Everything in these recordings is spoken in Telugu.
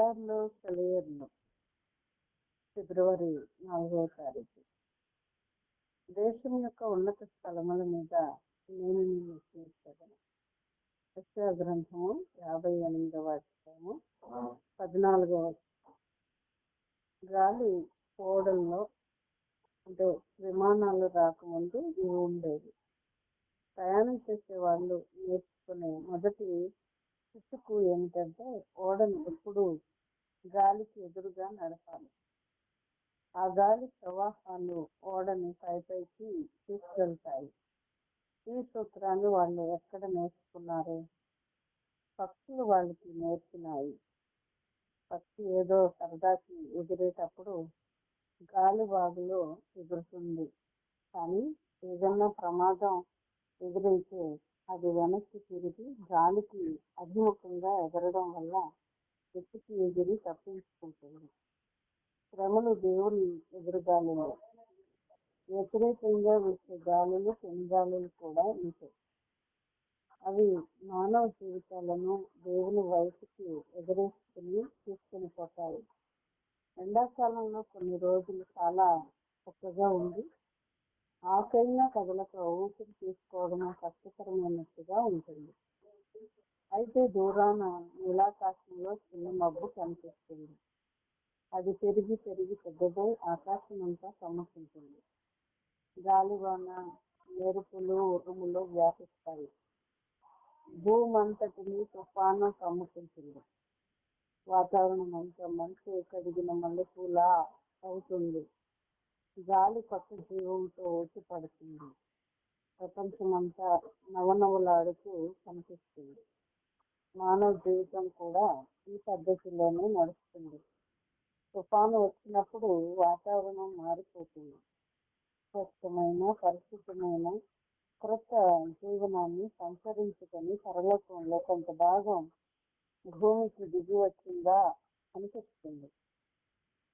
ఎడార్లో సెలయర్లు ఫిబ్రవరి నాలుగవ తారీఖు. దేశం యొక్క ఉన్నత స్థలముల మీద నేను నిన్ను చూస్తాను యెషయా గ్రంథము యాభై ఎనిమిదవ అధ్యాయము పద్నాలుగవ గాలి పోవడంలో అంటే విమానాలు రాకముందు ఇవి ఉండేవి. ప్రయాణం చేసే వాళ్ళు నేర్చుకునే మొదటి చిట్టుకు ఏమిటంటే ఓడను ఎప్పుడు గాలికి ఎదురుగా నడపాలి. ఆ గాలి ప్రవాహాలు ఓడని పైపైకి తీసుకెళ్తాయి. ఈ సూత్రాన్ని వాళ్ళు ఎక్కడ నేర్చుకున్నారు? పక్షులు వాళ్ళకి నేర్పినాయి. పక్షి ఏదో సరదాకి ఎగిరేటప్పుడు గాలి బాగులో ఎగురుతుంది. కానీ ఏదన్నా ప్రమాదం ఎదురైతే అది వెనక్కి తిరిగి గాలికి అభిముఖంగా ఎగరడం వల్ల ఎత్తుకి ఎగిరి తప్పించుకుంటుంది. శ్రమలు దేవుని ఎదురుగాలులు వ్యతిరేకంగా వచ్చే గాలులు పెనుగాలులు కూడా ఉంటాయి. అవి మానవ జీవితాలను దేవుని వైపుకి ఎగరేసుకుని తీసుకుని పోతాయి. ఎండాకాలంలో కొన్ని రోజులు చాలా చక్కగా ఉంది ఆకైనా కదలక ఊపిరి తీసుకోవడం కష్టతరమైనట్టుగా ఉంటుంది. అయితే దూరాన నీలాకాశంలో చిన్న మబ్బు కనిపిస్తుంది. అది పెరిగి పెరిగి పెద్దదై ఆకాశం అంతా కమ్ముకుంటుంది గాలివాన మెరుపులు ఉరుములు వ్యాపిస్తాయి. భూమంతటిని తుఫాను కమ్ముకుంటుంది వాతావరణం అంతా మంచు కడిగిన మల్లెపూల అవుతుంది. గాలి కొత్త జీవంతో వచ్చి పడుతుంది ప్రపంచమంతా నవనవలాడుతూ కనిపిస్తుంది. మానవ జీవితం కూడా ఈ పద్ధతిలోనే నడుస్తుంది. తుఫాను వచ్చినప్పుడు వాతావరణం మారిపోతుంది. స్వచ్ఛమైన పరిశుద్ధమైన క్రొత్త జీవనాన్ని సంచరించుకొని పరలోకంలో కొంత భాగం భూమికి దిగి వచ్చిందా అనిపిస్తుంది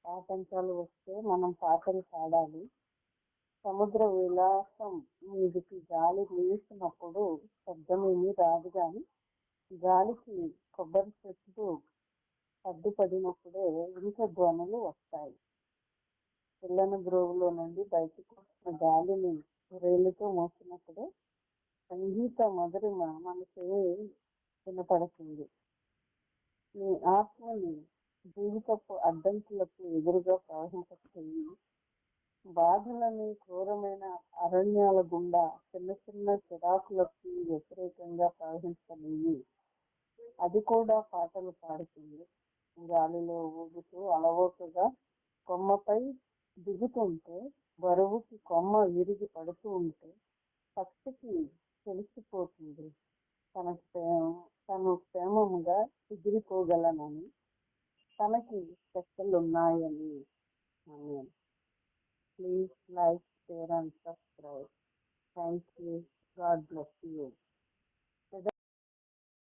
ఆటంకాలు వస్తే మనం పాటలు పాడాలి. సముద్ర విలాసం మీదికి గాలి వీసినప్పుడు శబ్దమేమీ రాదు కానీ గాలికి కొబ్బరి చెట్లు అడ్డుపడినప్పుడే ఇంక ధ్వనులు వస్తాయి. పిల్లని గ్రోవులో నుండి బయటకు వచ్చిన గాలిని రేలుతో మోసినప్పుడు సంగీత మధురిమ మనకు వినపడుతుంది. నీ ఆత్మని జీవితపు అడ్డంకులకు ఎదురుగా ప్రవహింపచేయి. బాధలని క్రూరమైన అరణ్యాల గుండా చిన్న చిన్న చిరాకులకి వ్యతిరేకంగా ప్రవహించలేవి అది కూడా పాటలు పాడుతుంది. గాలిలో ఊగుతూ అలవోకగా కొమ్మపై దిగుతుంటే బరువుకి కొమ్మ విరిగి పడుతూ ఉంటే పక్షికి తెలిసిపోతుంది. తన ప్రేమ తను క్షేమముగా ఎగిరిపోగలనని తనకి శక్తులున్నాయని అన్నాను please like